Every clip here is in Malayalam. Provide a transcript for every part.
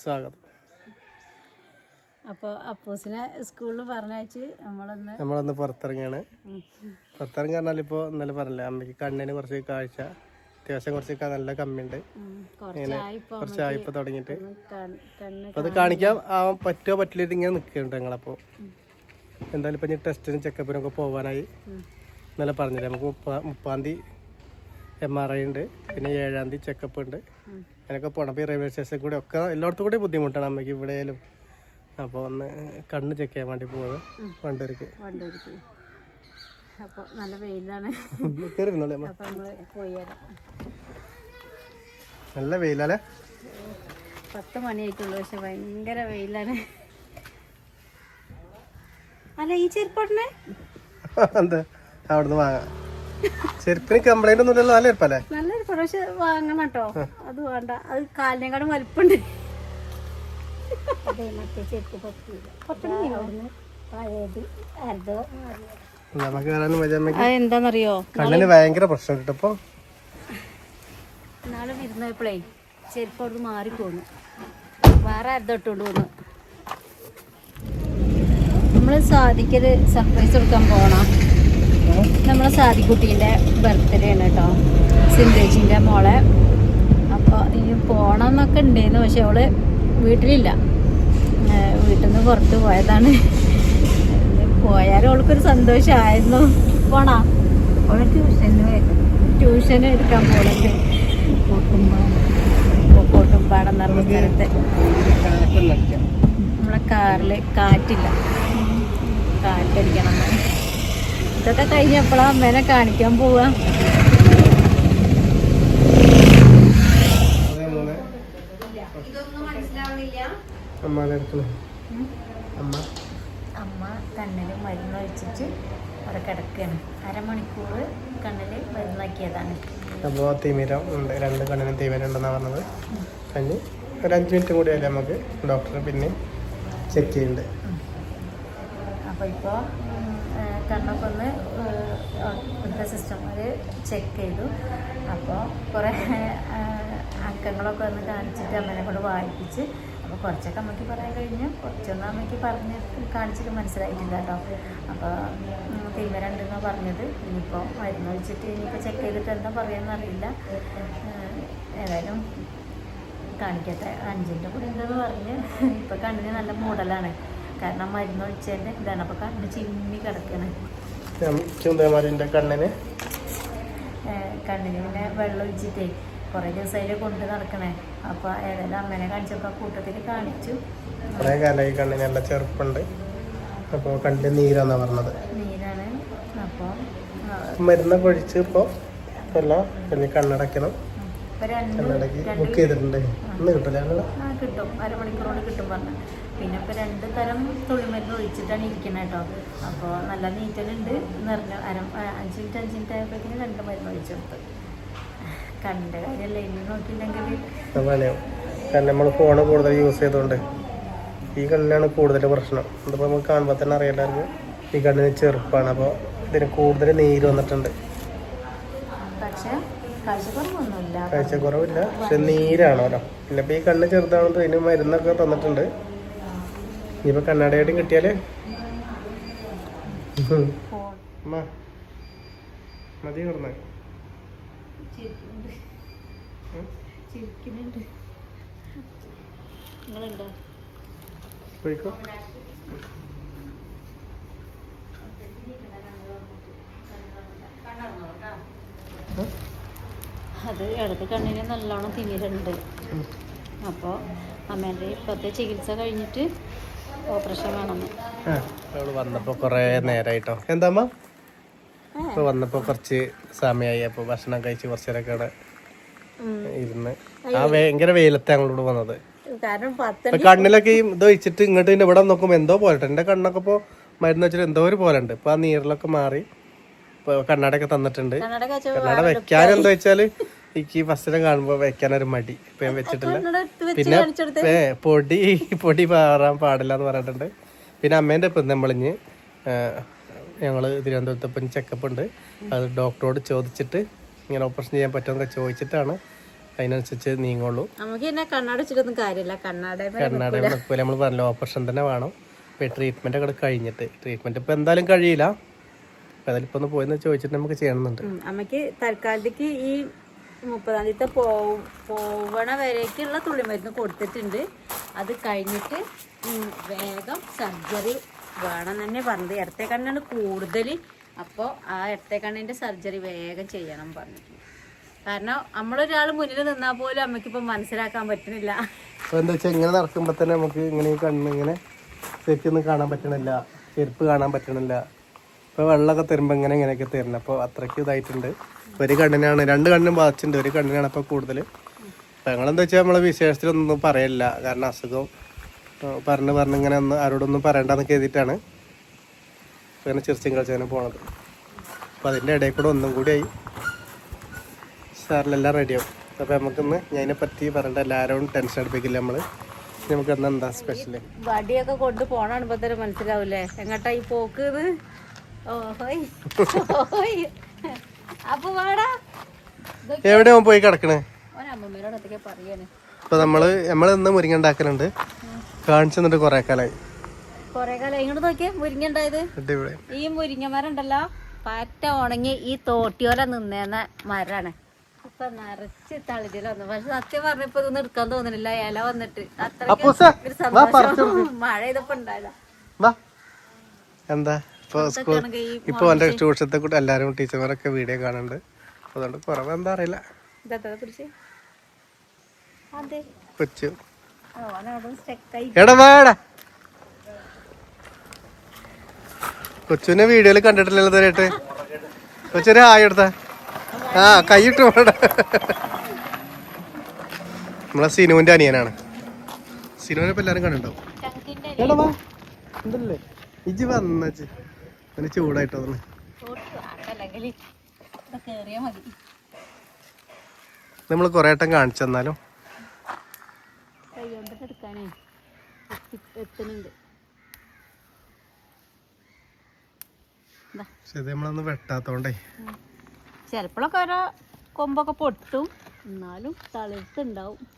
സ്വാഗതം. അപ്പോൾ അപ്പൂസിനെ സ്കൂളിൽ പറഞ്ഞയച്ച് നമ്മളൊന്ന് നമ്മളൊന്ന് പുറത്തിറങ്ങിയാണ് പുറത്തിറങ്ങി പറഞ്ഞാൽ ഇപ്പോൾ ഇന്നലെ പറഞ്ഞില്ലേ അമ്മയ്ക്ക് കണ്ണിന് കുറച്ച് കാഴ്ച അത്യാവശ്യം കുറച്ച് നല്ല കമ്മിയുണ്ട്. ഉം, കുറച്ചായി ഇപ്പോൾ തുടങ്ങിയിട്ട്. അപ്പോൾ അത് കാണിക്കാൻ ആവാൻ പറ്റുമോ പറ്റില്ല ഇങ്ങനെ നിൽക്കുന്നുണ്ട് ഞങ്ങളപ്പോൾ എന്തായാലും ഇപ്പം ഞാൻ ടെസ്റ്റിനും ചെക്കപ്പിനൊക്കെ പോകാനായി ഇന്നലെ പറഞ്ഞില്ലേ നമുക്ക് മുപ്പ മുപ്പാം തീയതി എം ആർ ഐ ഉണ്ട്. പിന്നെ ഏഴാം തീയതി ചെക്കപ്പ് ഉണ്ട്. അതിനൊക്കെ പോകണം അപ്പോൾ ഈ റെയിൽവേ സ്റ്റേഷനിൽ കൂടെ ഒക്കെ എല്ലായിടത്തും കൂടെ ബുദ്ധിമുട്ടാണ് അമ്മയ്ക്ക് ഇവിടെയാലും അപ്പോൾ ഒന്ന് കണ്ണ് ചെക്ക് ചെയ്യാൻ വേണ്ടി പോകുന്നത് വണ്ടൂർക്ക് വണ്ടൂർക്ക് അപ്പോൾ നല്ല വെയിലാണ്. കയറിയിരുന്നല്ലേ അമ്മ. അപ്പോൾ നമ്മൾ പോയി വരാം. നല്ല വെയിലല്ലേ? പത്ത് മണിയായിട്ടുള്ളൂ പക്ഷെ ഭയങ്കര വെയിലാണ്. അല്ല ഈ ചെരുപ്പട്ടിനെ? എന്താ? അവിടുന്ന് വാങ്ങാം. ചെരുപ്പിന് കംപ്ലൈന്റ് ഒന്നും ഇല്ലല്ലോ നല്ല ചെരുപ്പല്ലേ നല്ലൊരു പക്ഷെ വാങ്ങണം കേട്ടോ. അത് വേണ്ട. അത് കാലിനെക്കാളും വലിപ്പുണ്ട്. അതെ മറ്റേ ചെരുപ്പ് പറ്റില്ല പഴയത് അർദ്ധ നമുക്ക് കയറാനും മതി അമ്മയ്ക്ക്. അതെന്താന്നറിയോ കണ്ണിന് ഭയങ്കര പ്രശ്നം കിട്ടപ്പോ നാളെ വരുന്നപ്പോഴേ ചെരുപ്പ് അവിടുന്ന് മാറിപ്പോന്നു. വേറെ അർദ്ധം ഇട്ടുകൊണ്ട് പോന്നു നമ്മൾ സാധിക്കൊരു സർപ്രൈസ് കൊടുക്കാൻ പോകണം നമ്മളെ സാദിക്കുട്ടീന്റെ ബർത്ത്ഡേ ആണ് കേട്ടോ സിന്ധേജിന്റെ മോളെ. അപ്പോൾ ഇനി പോകണം എന്നൊക്കെ ഉണ്ടായിരുന്നു പക്ഷെ അവൾ വീട്ടിലില്ല. വീട്ടിൽ നിന്ന് പുറത്ത് പോയതാണ്. പോയാലും അവൾക്കൊരു സന്തോഷമായിരുന്നു പോണാ? അവൾ ട്യൂഷന് ട്യൂഷൻ എടുക്കാൻ പോകുന്നുണ്ട് കോട്ടുംപാടം എന്ന് പറഞ്ഞ സ്ഥലത്ത്. നമ്മളെ കാറിൽ കാറ്റില്ല. കാറ്റടിക്കണം. ഇതൊക്കെ കഴിഞ്ഞപ്പോഴാ അമ്മേനെ കാണിക്കാൻ പോവാ? അമ്മ. കണ്ണിൽ മരുന്ന് മരുന്നൊഴിച്ചിട്ട് അവിടെ കിടക്കുകയാണ് അരമണിക്കൂർ കണ്ണിൽ മരുന്നാക്കിയതാണ്. അപ്പോൾ തിമിരം ഉണ്ട്. രണ്ട് കണ്ണിനും തിമിരം ഉണ്ടെന്നാണ് പറഞ്ഞത്. കഴിഞ്ഞ് ഒരു അഞ്ച് മിനിറ്റ് കൂടി നമുക്ക് ഡോക്ടറെ പിന്നെ ചെക്ക് ചെയ്യുന്നുണ്ട് അപ്പോൾ ഇപ്പോൾ കണ്ണൊക്കെ ഒന്ന് ഇവിടുത്തെ സിസ്റ്റം ഒരു ചെക്ക് ചെയ്തു. അപ്പോൾ കുറേ അക്കങ്ങളൊക്കെ ഒന്ന് കാണിച്ചിട്ട് അമ്മേനെ കൊണ്ട് വായിപ്പിച്ച് അപ്പോൾ കുറച്ചൊക്കെ അമ്മയ്ക്ക് പറയാൻ കഴിഞ്ഞു. കുറച്ചൊന്നും അമ്മയ്ക്ക് പറഞ്ഞ് കാണിച്ചിട്ട് മനസ്സിലായിട്ടില്ല കേട്ടോ അപ്പോൾ തിരുമരണ്ടെന്നാണ് പറഞ്ഞത്. ഇനിയിപ്പോൾ മരുന്ന് വെച്ചിട്ട് ഇനിയിപ്പോൾ ചെക്ക് ചെയ്തിട്ട് എന്താ പറയാമെന്നറിയില്ല ഏതായാലും കാണിക്കട്ടെ. അഞ്ചിന്റെ കൂടെ ഉണ്ടെന്ന് പറഞ്ഞ്. ഇപ്പോൾ കണ്ണിന് നല്ല മൂടലാണ്. കാരണം മരുന്ന് ഒഴിച്ചതിന്റെ ഇതാണ്. അപ്പോൾ കണ്ണ് ചിമ്മി കിടക്കണേ. ചുന്തമാരിന്റെ കണ്ണിന്? കണ്ണിന് പിന്നെ വെള്ളം ഒഴിച്ചിട്ടേ കുറേ ദിവസമായിട്ട് കൊണ്ട് നടക്കണേ. അപ്പോൾ ഏതായാലും അമ്മേനെ കാണിച്ചപ്പോൾ കൂട്ടത്തിൽ കാണിച്ചു. കുറേ കാലമായി കണ്ണിന് നല്ല ചെറുപ്പുണ്ട്. അപ്പോൾ കണ്ണിന് നീരാന്നാണ് പറഞ്ഞത്. നീരാണ്. അപ്പോൾ മരുന്നൊക്കെ ഒഴിച്ച് ഇപ്പോൾ എല്ലാം പിന്നെ കണ്ണടയ്ക്കണം. രണ്ട് കണ്ണടക്കി ബുക്ക് ചെയ്തിട്ടുണ്ട്. ഇന്ന് കിട്ടില്ല കിട്ടും. അരമണിക്കൂറോട് കിട്ടും പറഞ്ഞു. പിന്നെ ഇപ്പോൾ രണ്ട് തരം തുള്ളിമരുന്ന് ഒഴിച്ചിട്ടാണ് ഇരിക്കുന്നത് കേട്ടോ അപ്പോൾ നല്ല നീറ്റലുണ്ട്. നിറഞ്ഞു അര അഞ്ച് മിനിറ്റ് അഞ്ച് മിനിറ്റ് ആയപ്പോഴത്തേക്കും രണ്ട് മരുന്ന് ഒഴിച്ചു കൊടുത്തു കണ്ട കാര്യമല്ലേ ഇനി നോക്കിയില്ലെങ്കിൽ കാരണം നമ്മൾ ഫോണ് കൂടുതൽ യൂസ് ചെയ്തുകൊണ്ട് ഈ കണ്ണിനാണ് കൂടുതൽ പ്രശ്നം. ഇതിപ്പോൾ നമുക്ക് കാണുമ്പോൾ തന്നെ അറിയാലായിരുന്നു ഈ കണ്ണിന് ചെറുപ്പാണ്. അപ്പോൾ ഇതിന് കൂടുതൽ നീര് വന്നിട്ടുണ്ട്. കാഴ്ചക്കുറവില്ല. പക്ഷെ നീരാണല്ലോ പിന്നെ ഇപ്പം ഈ കണ്ണ് ചെറുതാണെന്ന് ഇതിന് മരുന്നൊക്കെ തന്നിട്ടുണ്ട്. ഇനിയിപ്പോൾ കണ്ണടയായിട്ടും കിട്ടിയാലേ? മതി പോയിക്കോ. അത് ഇടത് കണ്ണിന് നല്ലോണം തിമിരുണ്ട് അപ്പോൾ അമ്മേന്റെ ഇപ്പോഴത്തെ ചികിത്സ കഴിഞ്ഞിട്ട് ഓപ്പറേഷൻ വേണമെന്ന് അവൾ വന്നപ്പോൾ കുറേ നേരായിട്ടോ. എന്താ അമ്മ വന്നപ്പോ വന്നപ്പോൾ കുറച്ച് സമയമായി അപ്പോൾ ഭക്ഷണം കഴിച്ച് കുറച്ചേരൊക്കെ അവിടെ ഇരുന്ന്. ആ ഭയങ്കര വെയിലത്തെ ഞങ്ങളോട് വന്നത്. ഇപ്പൊ കണ്ണിലൊക്കെ ഈ ഇത് വെച്ചിട്ട് ഇങ്ങോട്ട് പിന്നെ ഇവിടെ നോക്കുമ്പോ എന്തോ പോലെ എന്റെ കണ്ണൊക്കെ ഇപ്പോൾ മരുന്ന് വെച്ചിട്ട് എന്തോ ഒരു പോലെ ഉണ്ട് ഇപ്പൊ ആ നീരിലൊക്കെ മാറി. ഇപ്പൊ കണ്ണാടൊക്കെ തന്നിട്ടുണ്ട്. കണ്ണാട വെക്കാൻ എന്താ വെച്ചാൽ എനിക്ക് വസ്ത്രം കാണുമ്പോ വെക്കാനൊരു മടി. ഇപ്പൊ ഞാൻ വെച്ചിട്ടില്ല. പിന്നെ ഏ പൊടി പൊടി പാറാൻ പാടില്ല എന്ന് പറഞ്ഞിട്ടുണ്ട്. പിന്നെ അമ്മേന്റെ ഇപ്പം നമ്മളിഞ്ഞ് ഞങ്ങൾ തിരുവനന്തപുരത്ത് ഇപ്പം ചെക്കപ്പ് ഉണ്ട് അത് ഡോക്ടറോട് ചോദിച്ചിട്ട് ഇങ്ങനെ ഓപ്പറേഷൻ ചെയ്യാൻ പറ്റുമെന്നൊക്കെ ചോദിച്ചിട്ടാണ് അതിനനുസരിച്ച് നീങ്ങുള്ളൂ. കണ്ണാട നിൽക്കില്ല നമ്മൾ പറഞ്ഞല്ലോ ഓപ്പറേഷൻ തന്നെ വേണം. ഇപ്പൊ ട്രീറ്റ്മെന്റ് ഒക്കെ കഴിഞ്ഞിട്ട്. ട്രീറ്റ്മെന്റ് ഇപ്പൊ എന്തായാലും കഴിയില്ല. അതിലിപ്പോ അതിലിപ്പോൾ ഒന്ന് പോയെന്ന് ചോദിച്ചിട്ട് നമുക്ക് ചെയ്യണമെന്നുണ്ട്. അമ്മയ്ക്ക് തൽക്കാലത്തേക്ക് ഈ മുപ്പതാം തീയതി പോവും പോവണ വരേക്കുള്ള തുള്ളിമരുന്ന് കൊടുത്തിട്ടുണ്ട്. അത് കഴിഞ്ഞിട്ട് വേഗം സർജറി വേണം തന്നെ പറഞ്ഞത്. ഇടത്തെ കണ്ണാണ് കൂടുതൽ അപ്പോൾ ആ ഇടത്തെ കണ്ണിന്റെ സർജറി വേഗം ചെയ്യണം പറഞ്ഞിട്ടുണ്ട് കാരണം നമ്മളൊരാൾ മുന്നിൽ നിന്നാൽ പോലും അമ്മയ്ക്കിപ്പോൾ മനസ്സിലാക്കാൻ പറ്റുന്നില്ല ഇങ്ങനെ നടക്കുമ്പോൾ തന്നെ നമുക്ക് ഇങ്ങനെ കണ്ണ് ഇങ്ങനെ കാണാൻ പറ്റണില്ല. ചെരുപ്പ് കാണാൻ പറ്റണില്ല. ഇപ്പോൾ വെള്ളമൊക്കെ തരുമ്പോൾ ഇങ്ങനെ ഇങ്ങനെയൊക്കെ തരുന്നത് അപ്പോൾ അത്രയ്ക്ക് ഇതായിട്ടുണ്ട്. ഒരു കണ്ണിനാണ് രണ്ട് കണ്ണിനും ബാധിച്ചിട്ടുണ്ട്. ഒരു കണ്ണിനാണ് ഇപ്പോൾ കൂടുതൽ അപ്പോൾ ഞങ്ങളെന്താ വെച്ചാൽ നമ്മളെ വിശേഷത്തിലൊന്നും പറയല്ല കാരണം അസുഖം പറഞ്ഞു പറഞ്ഞ് ഇങ്ങനെ ഒന്ന് ആരോടൊന്നും പറയണ്ടെന്നൊക്കെ എഴുതിയിട്ടാണ് ഇങ്ങനെ ചിരിച്ചും കളിച്ചങ്ങനെ പോണത്. അപ്പോൾ അതിന്റെ ഇടയിൽ കൂടെ ഒന്നും കൂടി ആയി. സാറിലെല്ലാം റെഡിയാവും അപ്പോൾ നമുക്കിന്ന് ഞാനെ പറ്റി പറയണ്ട എല്ലാവരും ടെൻഷൻ അടുപ്പിക്കില്ല നമ്മൾ നമുക്ക് എന്താ സ്പെഷ്യൽ വടിയൊക്കെ കൊണ്ട് പോണാണ് തന്നെ മനസ്സിലാവൂലേ എങ്ങട്ടാ ഈ പോക്ക് എവിടെ അവൻ പോയി കിടക്കണേ? ഇപ്പൊ നമ്മൾ നമ്മൾ ഇന്ന് മുരിങ്ങ ഉണ്ടാക്കലുണ്ട്. കാണിച്ചു തന്നിട്ട് കുറേ കാലായി. കൊറേ കാലം ഇങ്ങോട്ട് നോക്കിയേ മുരിങ്ങ ഉണ്ടായത്? ഈ മുരിങ്ങ മരം ഉണ്ടല്ലോ പാറ്റ ഉണങ്ങി ഈ തോട്ടിയോല നിന്നേന്ന മരാണ്. ഇപ്പൊ നിറച്ച് തളിരില വന്നു പക്ഷെ സത്യം പറഞ്ഞപ്പോ ഇതൊന്നും എടുക്കാൻ തോന്നുന്നില്ല ഇല വന്നിട്ട്. അത്ര മഴ ഇതപ്പോ ഉണ്ടായില്ല വാ. എന്താ? ഇപ്പോൾ സ്കൂൾ ഇപ്പൊ ഇപ്പോൾ എന്റെ ട്യൂഷത്തെ കൂടെ എല്ലാവരും ടീച്ചർമാരൊക്കെ വീഡിയോ കാണുന്നുണ്ട്. അപ്പോൾ അതുകൊണ്ട് കുറവ് എന്താ അറിയില്ല. കൊച്ചു. കൊച്ചുവിനെ വീഡിയോയിൽ കണ്ടിട്ടില്ലല്ലോ ഇതുവരെയായിട്ട് കൊച്ചൊരു ഹായ് എടുത്ത. ആ കൈയിട്ട് വേണ്ട നമ്മളെ സിനുവിന്റെ അനിയനാണ്. സിനുവിനെ ഇപ്പൊ എല്ലാരും കണ്ടിട്ടുണ്ടാവും. ചങ്കിന്റെ എടാ വാ. എന്തല്ലേ? ഇജ് വന്നച്ച് അതിന് ചൂടായിട്ടോ നമ്മൾ കുറേ വട്ടം കാണിച്ചു തന്നാലും. എടുക്കാനേ എത്തി- ദാ. പക്ഷെ നമ്മളൊന്ന് വെട്ടാത്തോണ്ടേ. ചിലപ്പോഴൊക്കെ ഓരോ കൊമ്പൊക്കെ പൊട്ടും. എന്നാലും തളിർത്തുണ്ടാവും.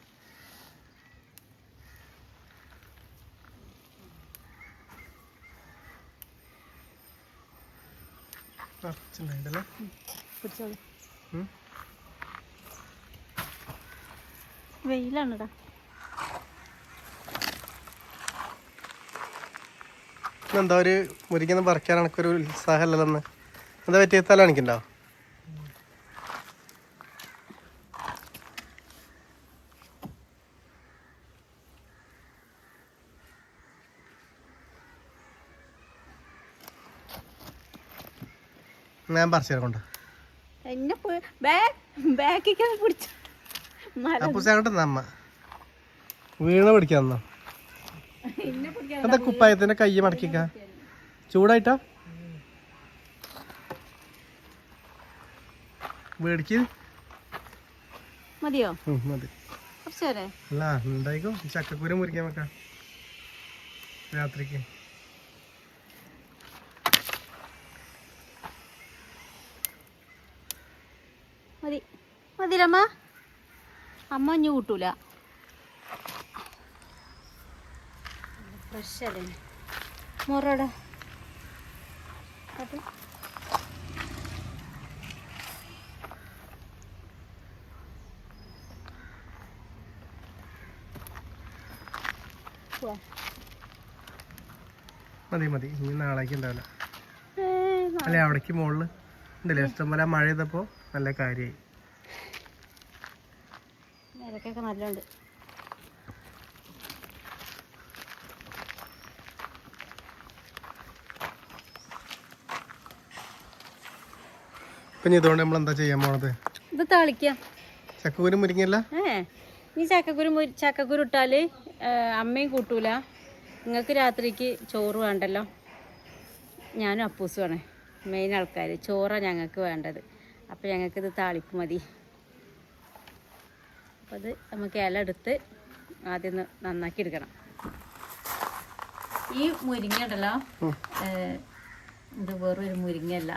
പിടിച്ചോളൂ. വെയിലാണിടാ. എന്താ ഒരു മുരിക്കുന്ന പറിക്കാൻ എനിക്കൊരു ഉത്സാഹമല്ലല്ലോ എന്താ പറ്റിയ സ്ഥലം കാണിക്കണ്ടോ ഞാൻ പറിച്ചു തരാം കൊണ്ട് എന്നെ ബാക്ക് ബാക്കിക്ക് പിടിച്ചു. അമ്മ. വീണ പിടിക്കാൻ എന്താ കുപ്പായത്തിന്റെ കൈ മടക്കിക്ക ചൂടായിട്ടോ? മേടിക്ക്. മതിയോ? മതി. അല്ല ഉണ്ടായിക്കോ ചക്കക്കുരു മുറിക്കാൻ വെക്കാം. രാത്രിക്ക് മതി മതിരമ്മ അമ്മ ഇഞ്ഞു കൂട്ടൂല. ഫ്രഷ് അല്ലേ? മുറട. മതി മതി. ഇനി നാളേക്ക് ഉണ്ടാവില്ല. അല്ലെ അവിടേക്ക് മുകളിൽ ഉണ്ടല്ലേ? ഇഷ്ടംപോലെ മഴ ചെയ്തപ്പോ നല്ല കാര്യമായി നിരക്കൊക്കെ നല്ലുണ്ട്. ഇനി ഇതുകൊണ്ട് നമ്മൾ എന്താ ചെയ്യാൻ പോണത്? ഇത് തളിക്കാം. ചക്കക്കുരു മുരിങ്ങല്ല ഏ ഈ ചക്കക്കുരു ചക്കക്കുരു ഇട്ടാൽ അമ്മയും കൂട്ടൂല. നിങ്ങൾക്ക് രാത്രിക്ക് ചോറ് വേണ്ടല്ലോ? ഞാനും അപ്പൂസുമാണ് മെയിൻ ആൾക്കാർ ചോറാണ് ഞങ്ങൾക്ക് വേണ്ടത്. അപ്പോൾ ഞങ്ങൾക്കിത് താളിപ്പ് മതി. അപ്പോൾ അത് നമുക്ക് ഇല എടുത്ത് ആദ്യം നന്നാക്കി എടുക്കണം. ഈ മുരിങ്ങ ഉണ്ടല്ലോ ഇത് വെറൊരു മുരിങ്ങയല്ല.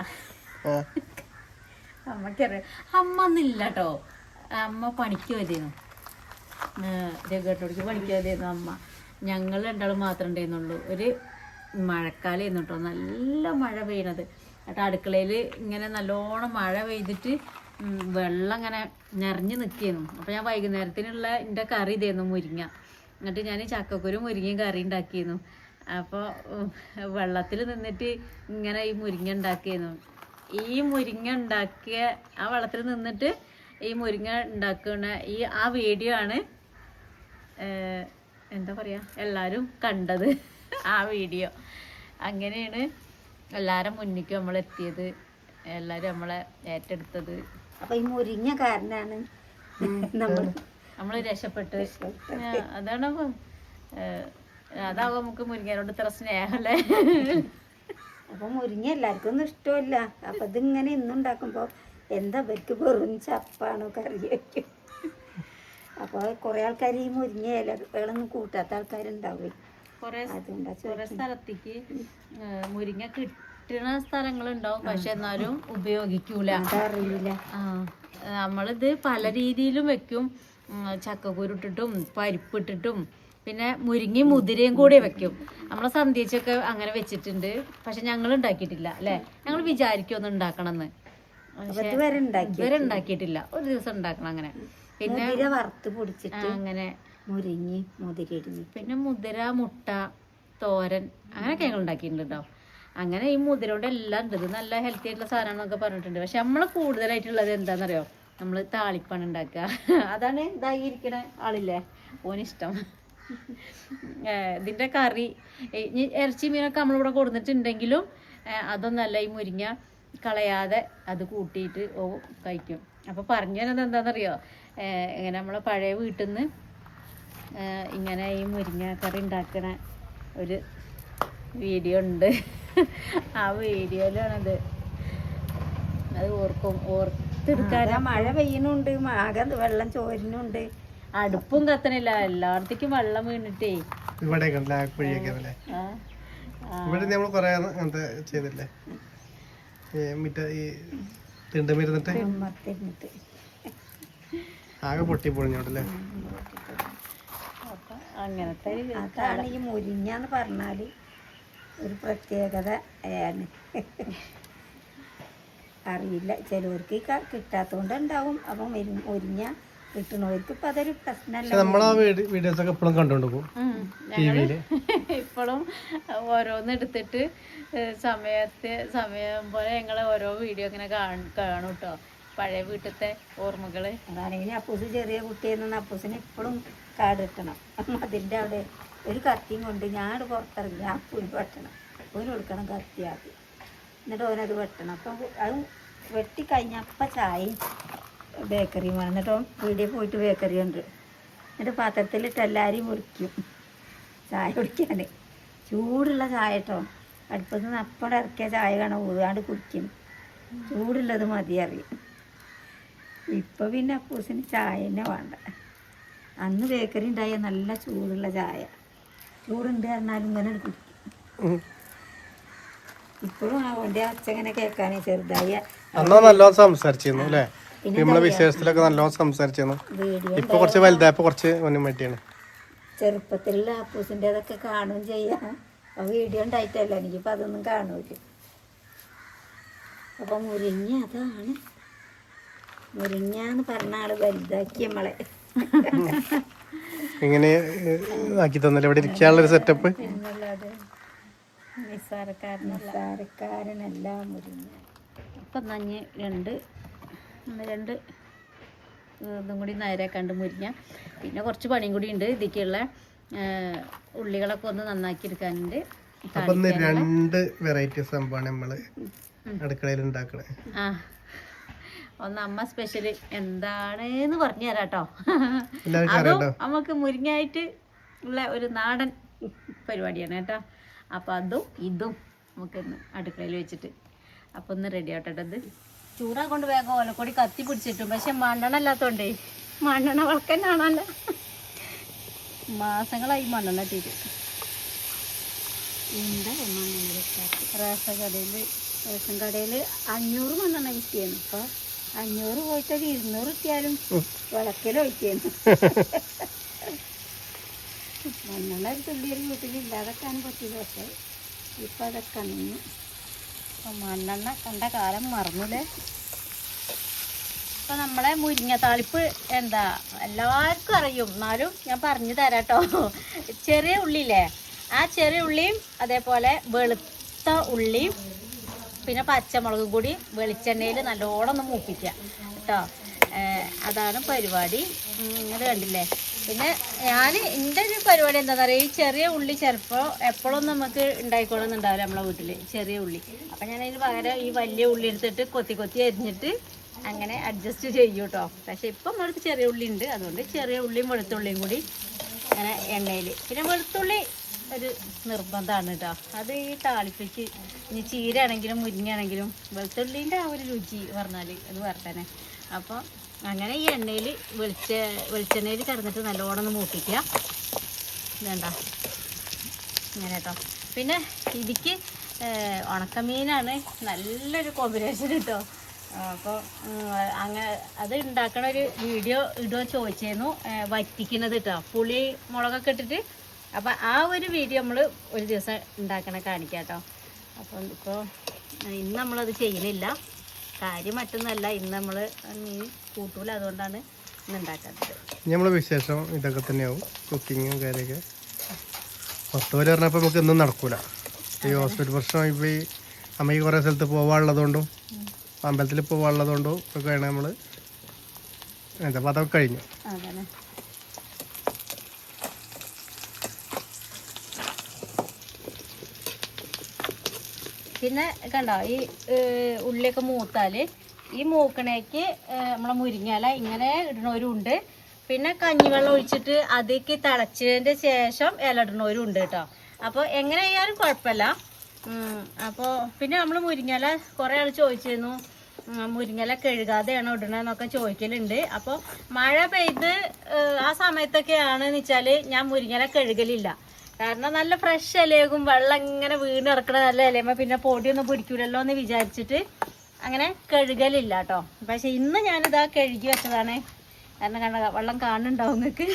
അമ്മക്കറിയാം. അമ്മ ഒന്നില്ല കേട്ടോ അമ്മ പണിക്ക് വരുന്നു രഘുട്ടോടിക്ക് പണിക്ക് വരുന്നു അമ്മ. ഞങ്ങൾ രണ്ടാളും മാത്രമേ ഉണ്ടായിരുന്നുള്ളൂ. ഒരു മഴക്കാലമായിരുന്നു കേട്ടോ. നല്ല മഴ പെയ്യണത്. എന്നിട്ട് അടുക്കളയിൽ ഇങ്ങനെ നല്ലോണം മഴ പെയ്തിട്ട് വെള്ളം ഇങ്ങനെ നിറഞ്ഞു നിൽക്കുന്നു അപ്പോൾ ഞാൻ വൈകുന്നേരത്തിനുള്ള എന്റെ കറി ഇതായിരുന്നു മുരിങ്ങ. എന്നിട്ട് ഞാൻ ചക്കക്കുരു മുരിങ്ങയും കറി ഉണ്ടാക്കിയിരുന്നു അപ്പോൾ വെള്ളത്തിൽ നിന്നിട്ട് ഇങ്ങനെ ഈ മുരിങ്ങ ഉണ്ടാക്കിയിരുന്നു ഈ മുരിങ്ങ ഉണ്ടാക്കിയ ആ വെള്ളത്തിൽ നിന്നിട്ട് ഈ മുരിങ്ങ ഉണ്ടാക്കുന്ന ഈ ആ വീഡിയോ ആണ് എന്താ പറയുക എല്ലാവരും കണ്ടത്. ആ വീഡിയോ. അങ്ങനെയാണ് എല്ലാവരും മുന്നിക്ക് നമ്മൾ എത്തിയത് എല്ലാവരും നമ്മളെ ഏറ്റെടുത്തത്. അപ്പൊ ഈ മുരിങ്ങ കാരനാണ്. നമ്മൾ നമ്മൾ രക്ഷപ്പെട്ട്. ആ, അതാണ് അതാവുമ്പോ അതാവും നമുക്ക് മുരിങ്ങനോട് ഇത്ര സ്നേഹമല്ലേ അപ്പൊ മുരിങ്ങ എല്ലാവർക്കും ഒന്നും ഇഷ്ടമല്ല. അപ്പൊ ഇതിങ്ങനെ ഇന്നുണ്ടാക്കുമ്പോ എന്താ ഇവർക്ക് വെറും ചപ്പാണോ കറി വയ്ക്കും അപ്പൊ കുറെ ആൾക്കാർ ഈ മുരിങ്ങ ഇലകളൊന്നും കൂട്ടാത്ത ആൾക്കാരുണ്ടാവും കുറെ സ്ഥലത്തേക്ക് മുരിങ്ങ മുരിങ്ങ കിട്ടുന്ന സ്ഥലങ്ങളുണ്ടാവും. പക്ഷെ എന്നാലും ഉപയോഗിക്കൂല. നമ്മളിത് പല രീതിയിലും വെക്കും. ചക്ക ചക്കക്കുരുട്ടിട്ടും പരിപ്പിട്ടിട്ടും. പിന്നെ മുരിങ്ങി മുതിരയും കൂടെ വെക്കും. നമ്മളെ സന്ധ്യച്ചൊക്കെ അങ്ങനെ വെച്ചിട്ടുണ്ട്. പക്ഷെ ഞങ്ങൾ ഉണ്ടാക്കിയിട്ടില്ല അല്ലേ? ഞങ്ങൾ വിചാരിക്കും ഒന്ന് ഉണ്ടാക്കണമെന്ന്. എന്ന് ഇതുവരെ ഉണ്ടാക്കിയിട്ടില്ല. ഒരു ദിവസം ഉണ്ടാക്കണം അങ്ങനെ. പിന്നെ വറുത്ത് പൊടിച്ചിട്ട് അങ്ങനെ. മുരിങ്ങി മുതിര പിന്നെ മുതിര മുട്ട തോരൻ അങ്ങനെയൊക്കെ ഞങ്ങൾ ഉണ്ടാക്കിയിട്ടുണ്ട് കേട്ടോ അങ്ങനെ ഈ മുതിര കൊണ്ട് എല്ലാം ഉണ്ട്. ഇത് നല്ല ഹെൽത്തി ആയിട്ടുള്ള സാധനമാണെന്നൊക്കെ പറഞ്ഞിട്ടുണ്ട്. പക്ഷെ നമ്മൾ കൂടുതലായിട്ടുള്ളത് എന്താണെന്നറിയോ നമ്മൾ താളിപ്പാണ് ഉണ്ടാക്കുക. അതാണ് ഇതായി ഇരിക്കണ ആളില്ലേ? ഓനിഷ്ടം. ഇതിന്റെ കറി ഇറച്ചി മീനൊക്കെ നമ്മളിവിടെ കൊടുത്തിട്ടുണ്ടെങ്കിലും അതൊന്നല്ല ഈ മുരിങ്ങ കളയാതെ അത് കൂട്ടിയിട്ട് ഓ കഴിക്കും. അപ്പോൾ പറഞ്ഞു തരുന്നത് എന്താണെന്നറിയോ ഇങ്ങനെ നമ്മളെ പഴയ വീട്ടിൽ നിന്ന് ഇങ്ങനെ ഈ മുരിങ്ങ കറി ഉണ്ടാക്കണ ഒരു വീഡിയോ ഉണ്ട്. ആ വീഡിയോയിലാണത് അത് ഓർക്കും. ഓർത്തെടുക്കാൻ മഴ പെയ്യണുണ്ട് ആകെ വെള്ളം ചോരുന്നുണ്ട്. അടുപ്പും കത്തണില്ല. എല്ലായിടത്തേക്കും വെള്ളം വീണിട്ടേ. ഇവിടെ ഇവിടെ നമ്മൾ കുറെ അങ്ങനത്തെ ചെയ്തില്ലേ ആകെ പൊട്ടി പൊളിഞ്ഞോട്ടല്ലേ അപ്പൊ അങ്ങനത്തെ അതാണ് ഈ മുരിഞ്ഞാന്ന് പറഞ്ഞാൽ. ഒരു പ്രത്യേകത ആണ് അറിയില്ല. ചിലവർക്ക് ക- കിട്ടാത്തോണ്ട് ഉണ്ടാവും അപ്പം മുരിങ്ങ കിട്ടണവർക്ക് ഇപ്പൊ അതൊരു പ്രശ്നമല്ല. പക്ഷെ നമ്മളാ വീഡിയോസ് ഒക്കെ ഇപ്പോഴും പോകും. ഉം. ഇപ്പോഴും ഓരോന്ന് എടുത്തിട്ട് സമയത്തെ സമയം പോലെ ഞങ്ങൾ ഓരോ വീഡിയോ ഇങ്ങനെ കാണും കേട്ടോ പഴയ വീട്ടിലത്തെ ഓർമ്മകൾ അതാണെങ്കിൽ അപ്പൂസ് ചെറിയ കുട്ടിയെന്ന് അപ്പൂസിന് ഇപ്പോഴും കാട് കിട്ടണം. അതിന്റെ അവിടെ ഒരു കത്തിയും കൊണ്ട് ഞാനത് പുറത്തിറങ്ങി. ആ അപ്പൂന് വെട്ടണം. അപ്പൂന് കൊടുക്കണം കത്തി ആദ്യം. എന്നിട്ട് ഓനത് വെട്ടണം. അപ്പം അത് വെട്ടി കഴിഞ്ഞപ്പോൾ ചായയും ബേക്കറിയും വേണം. എന്നിട്ട് പീടിയിൽ പോയിട്ട് ബേക്കറി ഉണ്ട്. എന്നിട്ട് പാത്രത്തിലിട്ട് എല്ലാവരെയും മുറിക്കും. ചായ കുടിക്കാൻ ചൂടുള്ള ചായ കേട്ടോ അടുപ്പത്ത് നിന്ന് അപ്പം ഇറക്കിയ ചായ കാണാൻ ഊതാണ്ട് കുടിക്കും. ചൂടുള്ളത് മതി അറിയും. ഇപ്പം പിന്നെ അപ്പൂസിന് ചായ തന്നെ വേണ്ട. അന്ന് ബേക്കറി ഉണ്ടായ നല്ല ചൂടുള്ള ചായ. ചൂടുണ്ട് പറഞ്ഞാലും ഇങ്ങനെ കുടിക്കും. ഇപ്പോഴും അവന്റെ അച്ഛങ്ങനെ കേൾക്കാനേ ചെറുതായ. അന്നാ നല്ലോണം സംസാരിച്ചിരുന്നു അല്ലേ? നമ്മളെ വിശേഷത്തിലൊക്കെ നല്ലോണം സംസാരിച്ചിരുന്നു. വീഡിയോ ഇപ്പൊ കുറച്ച് വലുതായപ്പോ കുറച്ച് ചെറുപ്പത്തിലുള്ള അപ്പൂസിന്റെ അതൊക്കെ കാണുകയും ചെയ്യാം. ആ വീഡിയോ ഉണ്ടായിട്ടല്ല എനിക്കിപ്പോൾ അതൊന്നും കാണൂല അപ്പം മുരിങ്ങ അതാണ്. മുരിങ്ങ എന്ന് പറഞ്ഞ ആൾ വലുതാക്കി നമ്മളെ ഇങ്ങനെ ആക്കി തന്നല്ലേ? ഇവിടെ ഇരിക്കാനുള്ളൊരു സെറ്റപ്പ് നിസ്സാരക്കാരനല്ല. നഞ്ഞ് രണ്ട് രണ്ട് ഇതും കൂടി നേരെയാക്കാണ്ട് മുരിഞ്ഞ. പിന്നെ കുറച്ച് പണിയും കൂടി ഉണ്ട് ഇതിക്കുള്ള ഉള്ളികളൊക്കെ ഒന്ന് നന്നാക്കി എടുക്കാനുണ്ട്. രണ്ട് വെറൈറ്റി സംഭവമാണ് നമ്മൾ അടുക്കളയിൽ ഉണ്ടാക്കണേ. ആ. ഒന്ന് അമ്മ സ്പെഷ്യൽ എന്താണെന്ന് പറഞ്ഞു തരാം കേട്ടോ അതും നമുക്ക് മുരിങ്ങായിട്ട് ഉള്ള ഒരു നാടൻ പരിപാടിയാണ് കേട്ടോ. അപ്പോൾ അതും ഇതും നമുക്ക് അടുക്കളയിൽ വെച്ചിട്ട്. അപ്പോൾ ഒന്ന് റെഡി ആവട്ടെ ഇത്. ചൂടാ കൊണ്ട് വേഗം ഓലക്കൊടി കത്തി പിടിച്ചിട്ടും. പക്ഷെ മണ്ണെണ്ണ അല്ലാത്തോണ്ടേ മണ്ണെണ്ണ വളക്കന്നാണല്ലോ. മാസങ്ങളായി മണ്ണെണ്ണ ഇട്ടിട്ട്. എന്താ മണ്ണെണ്ണ റേഷൻ കടയിൽ റേഷൻ കടയിൽ അഞ്ഞൂറ് മണ്ണെണ്ണ കിട്ടിയാണ് ഇപ്പോൾ അഞ്ഞൂറ് പോയിട്ടത് ഇരുന്നൂറ് കിട്ടിയാലും വിളക്കൽ ഒഴിക്കുന്നു മണ്ണെണ്ണ ഒരു തുള്ളി ഒരു വീട്ടിൽ ഇല്ലാതെക്കാൻ പറ്റില്ല പക്ഷെ ഇപ്പം അതൊക്കെ അണിഞ്ഞു അപ്പം മണ്ണെണ്ണ കണ്ട കാലം മറന്നില്ലേ ഇപ്പം നമ്മളെ മുരിങ്ങ താളിപ്പ് എന്താ എല്ലാവർക്കും അറിയും. എന്നാലും ഞാൻ പറഞ്ഞു തരാം കേട്ടോ ചെറിയ ഉള്ളിയില്ലേ? ആ ചെറിയ ഉള്ളിയും അതേപോലെ വെളുത്ത ഉള്ളിയും പിന്നെ പച്ചമുളകും കൂടി വെളിച്ചെണ്ണയിൽ നല്ലോണം ഒന്ന് മൂപ്പിക്കുക കേട്ടോ. അതാണ് പരിപാടി. ഇങ്ങനെ കണ്ടില്ലേ? പിന്നെ ഞാൻ എന്റെ ഒരു പരിപാടി എന്താണെന്ന് ഈ ചെറിയ ഉള്ളി ചിലപ്പോൾ എപ്പോഴും നമുക്ക് ഉണ്ടായിക്കോളുന്നുണ്ടാവില്ല നമ്മളെ വീട്ടിൽ ചെറിയ ഉള്ളി. അപ്പം ഞാൻ അതിന് പകരം ഈ വലിയ ഉള്ളി എടുത്തിട്ട് കൊത്തി കൊത്തി അരിഞ്ഞിട്ട് അങ്ങനെ അഡ്ജസ്റ്റ് ചെയ്യും കേട്ടോ. പക്ഷേ ഇപ്പം നമ്മളടുത്ത് ചെറിയ ഉള്ളി ഉണ്ട്. അതുകൊണ്ട് ചെറിയ ഉള്ളിയും വെളുത്തുള്ളിയും കൂടി അങ്ങനെ എണ്ണയിൽ. പിന്നെ വെളുത്തുള്ളി ഒരു നിർബന്ധമാണ് കേട്ടോ അത് ഈ താളിപ്പിച്ച് ഇനി ചീരയാണെങ്കിലും മുരിങ്ങയാണെങ്കിലും വെളുത്തുള്ളീന്റെ ആ ഒരു രുചി പറഞ്ഞാൽ അത് വർത്തനെ അപ്പോൾ അങ്ങനെ ഈ എണ്ണയിൽ വെളിച്ച വെളിച്ചെണ്ണയിൽ ചേർന്നിട്ട് നല്ലോണം ഒന്ന് മൂപ്പിക്കുക. വേണ്ട. ഇങ്ങനെ കേട്ടോ പിന്നെ ഇതിക്ക് ഉണക്കമീനാണ് നല്ലൊരു കോമ്പിനേഷൻ കേട്ടോ അപ്പോൾ അങ്ങനെ അത് ഉണ്ടാക്കണ ഒരു വീഡിയോ ഇടുക ചോദിച്ചിരുന്നു വറ്റിക്കുന്നത് കേട്ടോ പുളി മുളകൊക്കെ ഇട്ടിട്ട് അപ്പം ആ ഒരു വീഡിയോ നമ്മൾ ഒരു ദിവസം ഉണ്ടാക്കണ കാണിക്കാം കേട്ടോ അപ്പം ഇപ്പോൾ ഇന്ന് നമ്മളത് ചെയ്യുന്നില്ല കാര്യം മറ്റൊന്നല്ല ഇന്ന് നമ്മൾ മീൻ കൂട്ടൂല. അതുകൊണ്ടാണ് ഇന്ന് ഉണ്ടാക്കാത്തത്. നമ്മളെ വിശേഷം ഇതൊക്കെ തന്നെയാവും. കുക്കിങ്ങും കാര്യമൊക്കെ. പുറത്ത് വരെ പറഞ്ഞപ്പോൾ നമുക്ക് ഒന്നും നടക്കൂല. ഈ ഹോസ്പിറ്റൽ പ്രശ്നം ഇപ്പോൾ ഈ അമ്മയ്ക്ക് കുറേ സ്ഥലത്ത് പോകാനുള്ളതുകൊണ്ടും അമ്പലത്തിൽ പോകാനുള്ളതുകൊണ്ടും ഒക്കെയാണ് നമ്മൾ എന്താ അപ്പോൾ അതൊക്കെ കഴിഞ്ഞു. പിന്നെ കണ്ടോ ഈ ഉള്ളിയൊക്കെ മൂത്താൽ ഈ മൂക്കണേക്ക് നമ്മളെ മുരിങ്ങയില ഇങ്ങനെ ഇടണവരുണ്ട് പിന്നെ കഞ്ഞിവെള്ളം ഒഴിച്ചിട്ട് അതിലേക്ക് തിളച്ചതിന്റെ ശേഷം ഇല ഇടണവരുണ്ട് കേട്ടോ. അപ്പോൾ എങ്ങനെ ആയാലും കുഴപ്പമില്ല അപ്പോൾ പിന്നെ നമ്മൾ മുരിങ്ങല കുറേ ആൾ ചോദിച്ചിരുന്നു. മുരിങ്ങല കഴുകാതെയാണോ ഇടണമെന്നൊക്കെ ചോദിക്കലുണ്ട്. അപ്പോൾ മഴ പെയ്ത് ആ സമയത്തൊക്കെയാണെന്ന് വെച്ചാൽ ഞാൻ മുരിങ്ങല കഴുകലില്ല. കാരണം നല്ല ഫ്രഷ് ഇലയാകും വെള്ളം ഇങ്ങനെ വീണ് ഇറക്കണ നല്ല ഇലയുമ്പോൾ പിന്നെ പൊടിയൊന്നും പിടിക്കൂലല്ലോ എന്ന് വിചാരിച്ചിട്ട് അങ്ങനെ കഴുകലില്ല കേട്ടോ. പക്ഷെ ഇന്ന് ഞാനിതാ കഴുകി വെച്ചതാണ്. കാരണം കണ്ട വെള്ളം കാണുന്നുണ്ടാവും നിങ്ങൾക്ക്.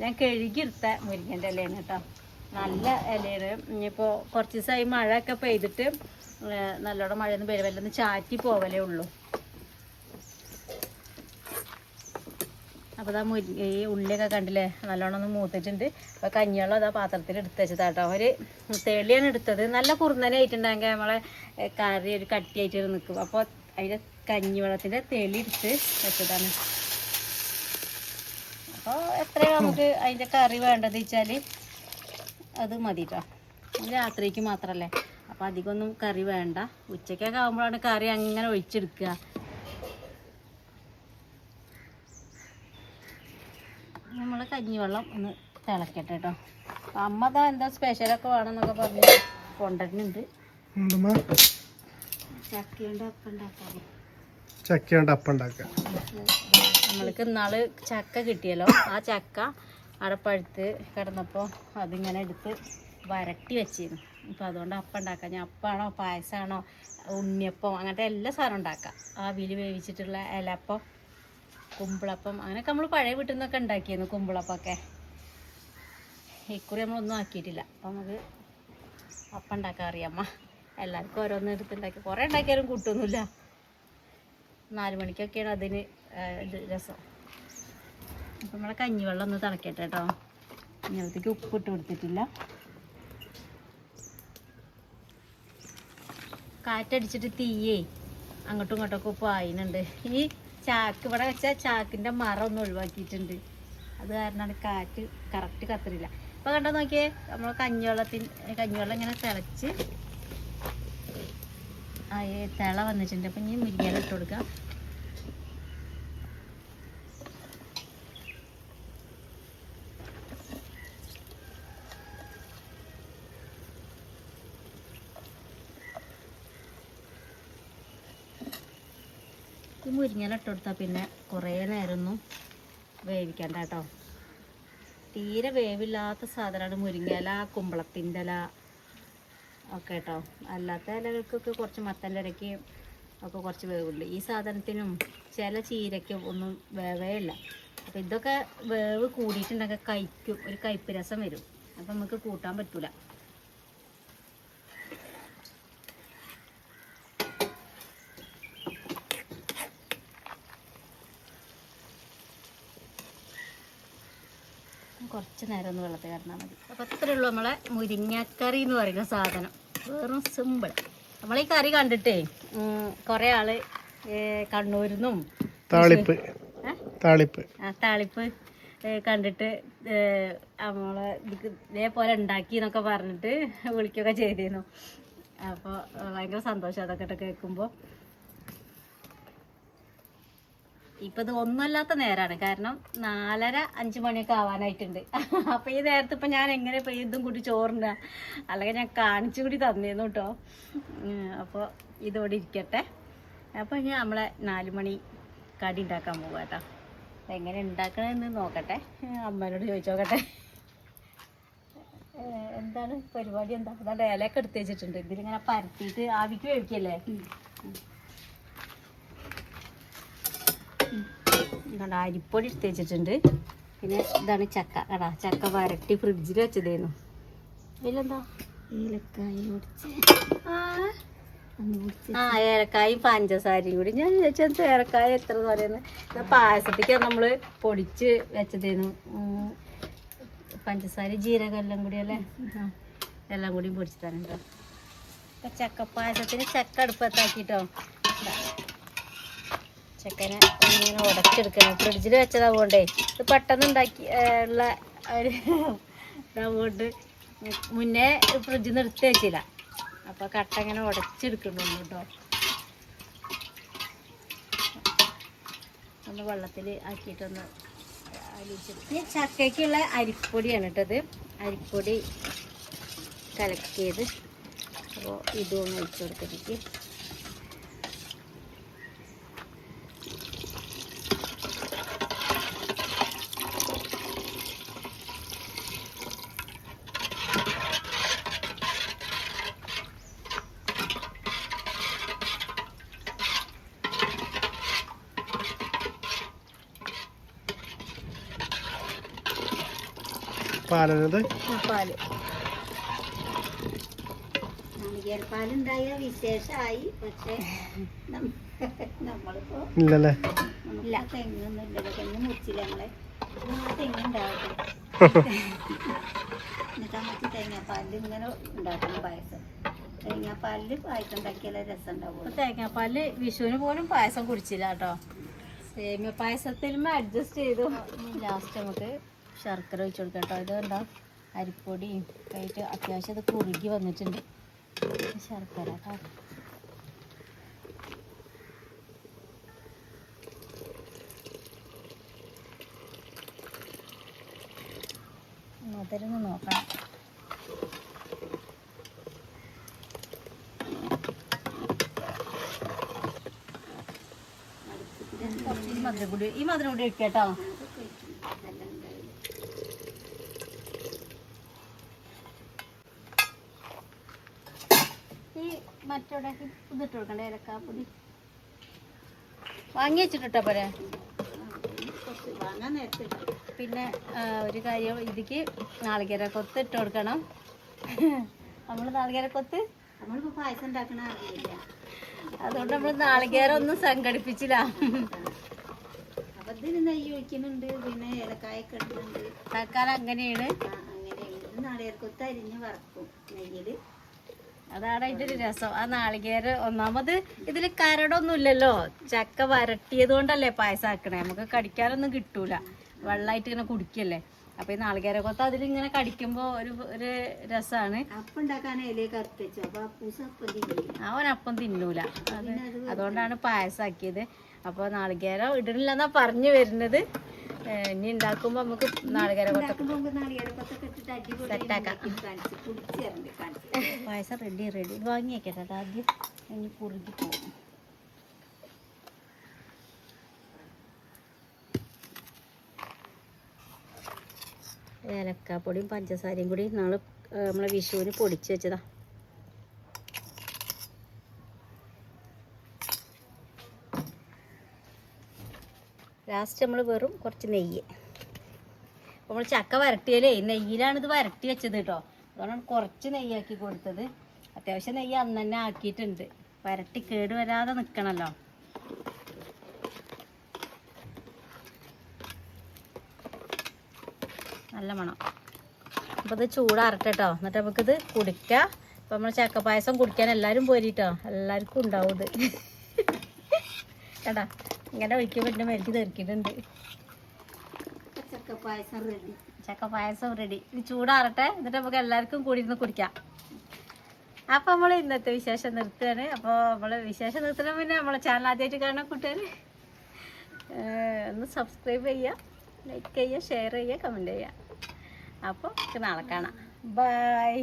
ഞാൻ കഴുകി എടുത്ത മുരിങ്ങന്റെ ഇലയാണ് കേട്ടോ. നല്ല ഇലയാണ്. ഇനിയിപ്പോൾ കുറച്ച് ദിവസമായി മഴയൊക്കെ പെയ്തിട്ട് നല്ലോണം മഴയൊന്നും പെയ്യ ഒന്ന് ചാറ്റി പോവലേ ഉള്ളൂ. അപ്പോൾ ഇതാ മുരി ഈ ഉള്ളിയൊക്കെ കണ്ടില്ലേ? നല്ലോണം ഒന്ന് മൂത്തിട്ടുണ്ട്. അപ്പോൾ കഞ്ഞിവെള്ളം അതാ പാത്രത്തിൽ എടുത്ത് വെച്ചതാ കേട്ടോ ഒരു തെളിയാണ് എടുത്തത്. നല്ല കുറുന്നനായിട്ടുണ്ടെങ്കിൽ നമ്മളെ കറി ഒരു കട്ടിയായിട്ട് നിൽക്കും അപ്പോൾ അതിന്റെ കഞ്ഞിവെള്ളത്തിന്റെ തേളി എടുത്ത് വെച്ചതാണ്. അപ്പോൾ എത്രയാണ് നമുക്ക് അതിന്റെ കറി വേണ്ടത് വെച്ചാൽ അത് മതി കേട്ടോ രാത്രിക്ക് മാത്രമല്ലേ അപ്പോൾ അധികമൊന്നും കറി വേണ്ട. ഉച്ചക്കൊക്കെ ആകുമ്പോഴാണ് കറി അങ്ങനെ ഒഴിച്ചെടുക്കുക. നമ്മൾ കഞ്ഞിവെള്ളം ഒന്ന് തിളക്കട്ടെ കേട്ടോ അമ്മ താ എന്താ സ്പെഷ്യലൊക്കെ വേണമെന്നൊക്കെ പറഞ്ഞ് കൊണ്ടുവരുന്നുണ്ട്. ചക്കയുണ്ട് അപ്പം നമ്മൾക്ക് ഇന്നാൾ ചക്ക കിട്ടിയല്ലോ. ആ ചക്ക അവിടെ പഴുത്ത് കിടന്നപ്പോൾ അതിങ്ങനെ എടുത്ത് വരട്ടി വെച്ചിരുന്നു. അപ്പോൾ അതുകൊണ്ട് അപ്പം ഉണ്ടാക്കാം. ഞാൻ അപ്പാണോ പായസമാണോ ഉണ്ണിയപ്പം അങ്ങനത്തെ എല്ലാ സാധനവും ഉണ്ടാക്കാം. ആവിയിൽ വേവിച്ചിട്ടുള്ള ഇലപ്പം കുമ്പിളപ്പം. അങ്ങനെയൊക്കെ നമ്മൾ പഴയ വീട്ടിൽ നിന്നൊക്കെ ഉണ്ടാക്കിയിരുന്നു കുമ്പിളപ്പൊക്കെ ഇക്കുറി നമ്മളൊന്നും ആക്കിയിട്ടില്ല. അപ്പം നമുക്ക് അപ്പം ഉണ്ടാക്കാൻ അറിയാമ്മ എല്ലാവർക്കും ഓരോന്ന് എടുത്തുണ്ടാക്കി കുറേ ഉണ്ടാക്കിയാലും കൂട്ടൊന്നുമില്ല. നാല് മണിക്കൊക്കെയാണ് അതിന് ഇത് രസം. അപ്പം നമ്മളെ കഞ്ഞിവെള്ളം ഒന്ന് തിളക്കട്ടെ കേട്ടോ. ഇങ്ങനത്തേക്ക് ഉപ്പ് ഇട്ട് കൊടുത്തിട്ടില്ല. കാറ്റടിച്ചിട്ട് തീയേ അങ്ങോട്ടും ഇങ്ങോട്ടൊക്കെ പായുന്നുണ്ട് ഈ ചാക്ക് ഇവിടെ വെച്ചാൽ ചാക്കിന്റെ മറം ഒന്ന് ഒഴിവാക്കിയിട്ടുണ്ട്. അത് കാരണമാണ് കാറ്റ് കറക്റ്റ് കത്തിരില്ല അപ്പോൾ കണ്ടോ നോക്കിയേ? നമ്മൾ കഞ്ഞിവെള്ളത്തിന് കഞ്ഞിവെള്ളം ഇങ്ങനെ തിളച്ച് തിള വന്നിട്ടുണ്ട്. അപ്പം ഇനി മുരിങ്ങയില ഇട്ട് ഈ മുരിങ്ങയില ഇട്ട് കൊടുത്താൽ പിന്നെ കുറേ നേരമൊന്നും വേവിക്കണ്ട കേട്ടോ. തീരെ വേവില്ലാത്ത സാധനമാണ് മുരിങ്ങല കുമ്പളത്തിന്റെ ഇല ഒക്കെ കേട്ടോ. അല്ലാത്ത ഇലകൾക്കൊക്കെ കുറച്ച് മത്തന്റെ ഇലയ്ക്ക് ഒക്കെ കുറച്ച് വേവുണ്ട്. ഈ സാധനത്തിനും ചില ചീരയ്ക്കും ഒന്നും വേവേ ഇല്ല അപ്പോൾ ഇതൊക്കെ വേവ് കൂടിയിട്ടുണ്ടെങ്കിൽ കഴിക്കും. ഒരു കയ്പ്പ് രസം വരും. അപ്പം നമുക്ക് കൂട്ടാൻ പറ്റൂല. കുറച്ച് നേരം ഒന്ന് വെള്ളത്തിൽ കിടന്നാൽ മതി. അപ്പോൾ അത്രേ ഉള്ളൂ നമ്മളെ മുരിങ്ങക്കറി എന്ന് പറയുന്ന സാധനം. വെറും സിമ്പിൾ നമ്മളീ കറി കണ്ടിട്ടേ കുറേ ആൾ ഏ, കണ്ണൂരിൽ നിന്നും താളിപ്പ് താളിപ്പ്. ആ താളിപ്പ് കണ്ടിട്ട് നമ്മളെ ഇത് ഇതേപോലെ ഉണ്ടാക്കി എന്നൊക്കെ പറഞ്ഞിട്ട് വിളിക്കുകയൊക്കെ ചെയ്തിരുന്നു. അപ്പോൾ ഭയങ്കര സന്തോഷം അതൊക്കെ കേൾക്കുമ്പോൾ ഇപ്പം ഇത് ഒന്നുമല്ലാത്ത നേരമാണ് കാരണം നാലര അഞ്ച് മണിയൊക്കെ ആവാനായിട്ടുണ്ട്. അപ്പോൾ ഈ നേരത്തെ ഇപ്പം ഞാൻ എങ്ങനെ ഇപ്പം ഇതും കൂടി ചോറുണ്ട അല്ലെങ്കിൽ ഞാൻ കാണിച്ചു കൂടി തന്നിരുന്നു കേട്ടോ അപ്പോൾ ഇതോടെ ഇരിക്കട്ടെ. അപ്പോൾ ഇനി നമ്മളെ നാല് മണി കടി ഉണ്ടാക്കാൻ പോകാം കേട്ടോ എങ്ങനെ ഉണ്ടാക്കണമെന്ന് നോക്കട്ടെ. അമ്മേനോട് ചോദിച്ചു നോക്കട്ടെ. എന്താണ് പരിപാടി എന്താ? ഇലയൊക്കെ എടുത്ത് വെച്ചിട്ടുണ്ട്. ഇതിലിങ്ങനെ പരത്തിയിട്ട് ആവിക്ക് വേവിക്കല്ലേ? ഇതാണ് അരിപ്പൊടി എടുത്ത് വെച്ചിട്ടുണ്ട് പിന്നെ ഇതാണ് ചക്ക. കടാ ചക്ക വരട്ടി ഫ്രിഡ്ജിൽ വെച്ചതേന്നു ഇതിലെന്താ ഏലക്കായ ആ. ഏലക്കായും പഞ്ചസാരയും കൂടി. ഞാൻ ചോദിച്ചത് ഏലക്കായ എത്ര പറയുന്നത്. പായസത്തേക്കാണ് പായസത്തേക്ക് നമ്മൾ പൊടിച്ച് വെച്ചതേന്നു. പഞ്ചസാര ജീരകം എല്ലാം കൂടി അല്ലേ? എല്ലാം കൂടി പൊടിച്ചിട്ടാണ് കേട്ടോ. ഇപ്പം ചക്കപ്പായസത്തിന് ചക്ക അടുപ്പത്താക്കിട്ടോ. ചക്കനെ ഇങ്ങനെ ഉടച്ചെടുക്കണം. ഫ്രിഡ്ജിൽ വെച്ചതാവുകൊണ്ടേ ഇത് പെട്ടെന്ന് ഉണ്ടാക്കി ഉള്ള ഒരു ഇതാവുകൊണ്ട് മുന്നേ ഫ്രിഡ്ജിൽ നിന്ന് എടുത്ത് വെച്ചില്ല. അപ്പോൾ കട്ട ഇങ്ങനെ ഉടച്ചെടുക്കണുള്ളൂ കേട്ടോ. ഒന്ന് വെള്ളത്തിൽ ആക്കിയിട്ടൊന്ന് അലിയിച്ചെടുക്കും ഈ ചക്കയ്ക്കുള്ള അരിപ്പൊടിയാണ് കേട്ടത് അരിപ്പൊടി കലക്കിയത്. അപ്പോൾ ഇതും ഒഴിച്ചു കൊടുത്തിട്ട് പാലത് പാൽ വിശേഷമായി പക്ഷേ നം- നമ്മളിപ്പോ ഇല്ലല്ലേ? ഇല്ല തെങ്ങൊന്നും ഇല്ലല്ലോ തെങ്ങ് മുറിച്ചില്ല നമ്മളെ നമ്മളെ തെങ്ങുണ്ടാവട്ടെ എന്നിട്ട് നമുക്ക് തേങ്ങാപ്പാലിൽ ഇങ്ങനെ ഉണ്ടാക്കണം പായസം. തേങ്ങാപ്പാലിൽ പായസം ഉണ്ടാക്കിയാലേ രസം ഉണ്ടാവുള്ളൂ. തേങ്ങാപ്പാൽ വിഷുവിന് പോലും പായസം കുടിച്ചില്ല കേട്ടോ. സേമിയ പായസത്തിൽ അഡ്ജസ്റ്റ് ചെയ്തു. ലാസ്റ്റ് നമുക്ക് ശർക്കര ഒഴിച്ചു കൊടുക്കാം കേട്ടോ. ഇത് കണ്ടോ? അരിപ്പൊടിയും ആയിട്ട് അത്യാവശ്യം ഇത് കുറുകി വന്നിട്ടുണ്ട്. ശർക്കര കേട്ടോ. മധുരം നോക്കണം. മധുരം കൂടി ഈ മധുരം കൂടി ഒഴിക്കാം കേട്ടോ. മറ്റോടെ ഇതിട്ട് കൊടുക്കണ്ടേ ഏലക്കാപ്പൊടി. വാങ്ങി വെച്ചിട്ടോ പോരെ? പിന്നെ ഒരു കാര്യം ഇതിക്ക് നാളികേര കൊത്ത് ഇട്ട് കൊടുക്കണം. നമ്മൾ നാളികേര കൊത്ത്? നമ്മളിപ്പോ പായസം ഉണ്ടാക്കണ അറിയില്ല അതുകൊണ്ട് നമ്മൾ നാളികേരം ഒന്നും സംഘടിപ്പിച്ചില്ല. അപ്പൊ ഇതിന് നെയ്യ് ഒഴിക്കുന്നുണ്ട് പിന്നെ ഏലക്കായൊക്കെ ഇടുന്നുണ്ട്. തൽക്കാലം അങ്ങനെയാണ്. അങ്ങനെയാണ്. നാളികേര കൊത്ത് അരിഞ്ഞ് വറക്കും നെയ്യിൽ. അതാണ് അതിന്റെ ഒരു രസം. ആ നാളികേര് ഒന്നാമത് ഇതിൽ കരടൊന്നും ഇല്ലല്ലോ ചക്ക വരട്ടിയത് കൊണ്ടല്ലേ പായസം ആക്കണേ നമുക്ക് കടിക്കാനൊന്നും കിട്ടൂല. വെള്ളമായിട്ട് ഇങ്ങനെ കുടിക്കല്ലേ. അപ്പൊ ഈ നാളികേര കൊത്ത അതിലിങ്ങനെ കടിക്കുമ്പോ ഒരു ഒരു രസാണ്. അവൻ അപ്പൊ തിന്നൂല. അത് അതുകൊണ്ടാണ് പായസാക്കിയത്. അപ്പൊ നാളികേരം ഇടണില്ലെന്നാ പറഞ്ഞു വരുന്നത്. ഇനി ഉണ്ടാക്കുമ്പോൾ നമുക്ക് നാളികേരക്കൊത്തൊക്കെ സെറ്റാക്കാം. പായസം റെഡി റെഡി വാങ്ങി ആദ്യം ഇനി കുറുകി പോകും. ഏലക്കാപ്പൊടിയും പഞ്ചസാരയും കൂടി നാളെ നമ്മളെ വിഷുവിന് പൊടിച്ച് വെച്ചതാ. ലാസ്റ്റ് നമ്മൾ വെറും കുറച്ച് നെയ്യ്. നമ്മൾ ചക്ക വരട്ടിയാലേ നെയ്യിലാണ് ഇത് വരട്ടി വെച്ചത് കേട്ടോ അതുകൊണ്ടാണ് കുറച്ച് നെയ്യാക്കി കൊടുത്തത്. അത്യാവശ്യം നെയ്യ് അന്ന് തന്നെ ആക്കിയിട്ടുണ്ട്. വരട്ടി കേട് വരാതെ നിൽക്കണമല്ലോ നല്ല മണം അപ്പോൾ ഇത് ചൂടാറട്ടെ എന്നിട്ട് നമുക്കിത് കുടിക്കാം. അപ്പോൾ നമ്മൾ ചക്കപ്പായസം കുടിക്കാൻ എല്ലാവരും പോരിട്ടോ. എല്ലാവർക്കും ഉണ്ടാവും ഇത്. കേട്ടാ ഇങ്ങനെ ഒഴിക്കുമ്പോൾ എന്റെ മേലേക്ക് തെറിക്കിയിട്ടുണ്ട് ചക്ക പായസം റെഡി ചക്കപ്പായസം റെഡി ഇത് ചൂടാറട്ടെ. എന്നിട്ട് നമുക്ക് എല്ലാവർക്കും കൂടി ഇരുന്ന് കുടിക്കാം. അപ്പോൾ നമ്മൾ ഇന്നത്തെ വിശേഷം നിർത്തുകയാണ്. അപ്പോൾ നമ്മൾ വിശേഷം നിർത്തണം പിന്നെ നമ്മളെ ചാനൽ ആദ്യമായിട്ട് കാണാൻ കൂട്ടുകാർ ഒന്ന് സബ്സ്ക്രൈബ് ചെയ്യുക ലൈക്ക് ചെയ്യുക ഷെയർ ചെയ്യുക കമന്റ് ചെയ്യുക. അപ്പോൾ നാളെ കാണാം. ബൈ